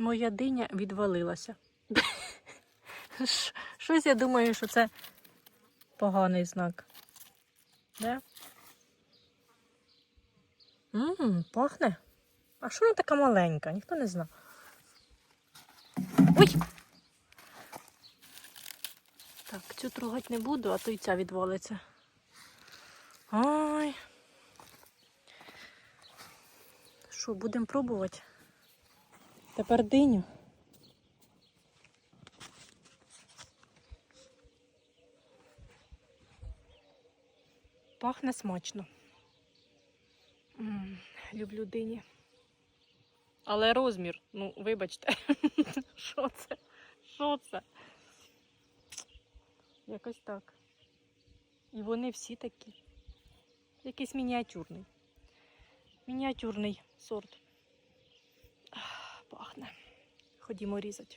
моя диня відвалилася. Щось я думаю, що це поганий знак. Да? Ммм, пахне. А що вона така маленька? Ніхто не знає. Ой! Так, цю трогати не буду, а то й ця відвалиться. Ой. Що, будемо пробувати? Тепер диню. Пахне смачно. М, люблю дині. Але розмір, ну, вибачте, що це? Що це? Якось так. І вони всі такі. Якийсь мініатюрний. Мініатюрний сорт. Ах, Пахне. Ходімо різати.